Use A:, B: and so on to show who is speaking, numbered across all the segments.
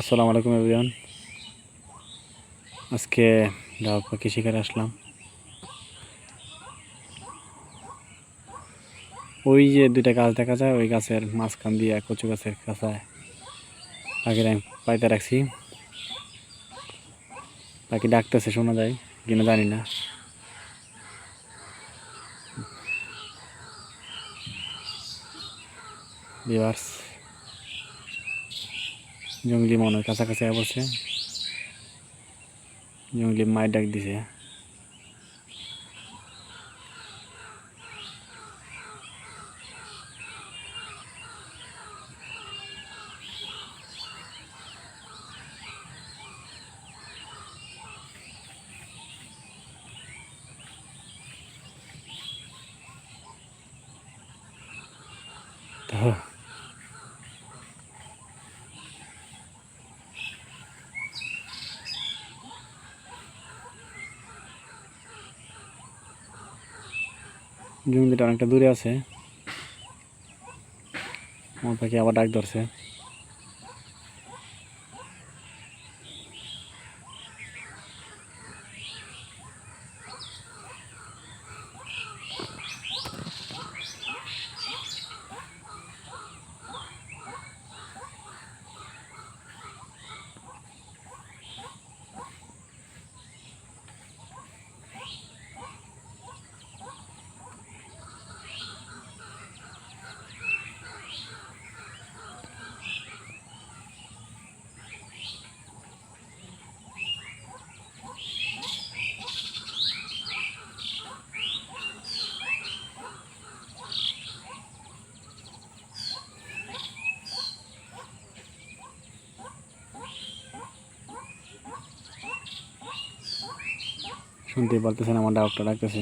A: আসসালামু আলাইকুম এভরিওয়ান আজকে ডাক পাখি শিকারে আসলাম। ওই যে দুইটা গাছ দেখা যায়, ওই গাছের মাঝখান দিয়ে কচু গাছের কাছায়। পাখির আমি পাইতে রাখছি। পাখি ডাকতেছে, শোনা যায়, কিনা জানি না। ভিউয়ার্স জঙ্গলি মনে হয় কাছাকাছি বসে জঙ্গলি মায়ের ডাক দিছে তো জঙ্গলিটা অনেকটা দূরে আছে। আমার পাখি আবার ডাক ধরছে। শুনতেই পারতেছেন আমার ডাকটা ডাকতেছে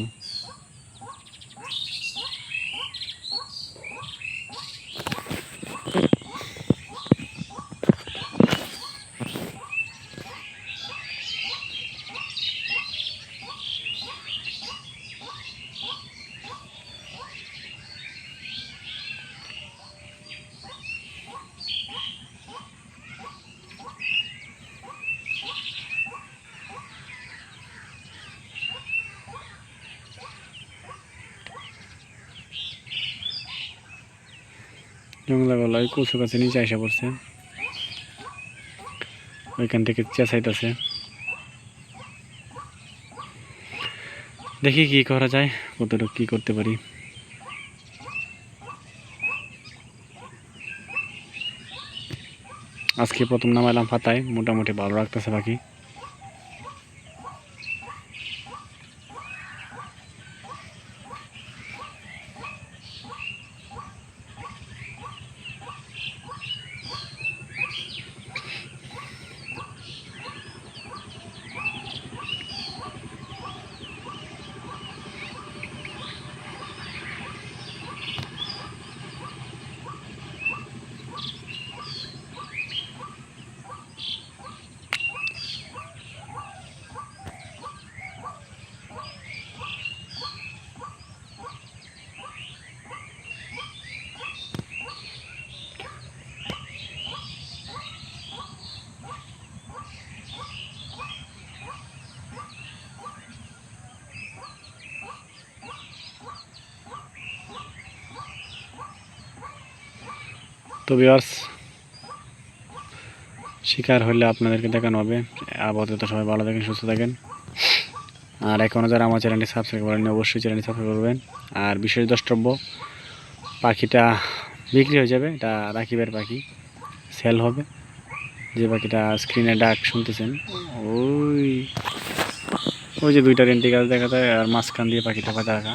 A: জঙ্গলা গলা ওই কচু গাছে নিচে আসা পড়ছে। ওইখান থেকে চেঁচাইতেছে। দেখি কি করা যায়, কতটুকু কি করতে পারি। আজকে প্রথম নামাইলাম পাতায় মোটামুটি ভালো রাখতেছে বাকি। তো বিয়ার্স শিকার হলে আপনাদেরকে দেখানো হবে। আপাতত সবাই ভালো থাকেন, সুস্থ থাকেন। আর এখনও যারা আমার চ্যানেলটি সাবস্ক্রাইব করেন অবশ্যই চ্যানেলটি সাবস্ক্রাইব করবেন। আর বিশেষ দ্রষ্টব্য, পাখিটা বিক্রি হয়ে যাবে, এটা রাকিবের পাখি। সেল হবে। যে পাখিটা স্ক্রিনে ডাক শুনতেছেন, ওই ওই যে দুইটা রেন্টি গাছ দেখা যায়, আর মাঝখান দিয়ে পাখিটা পাতা রাখা।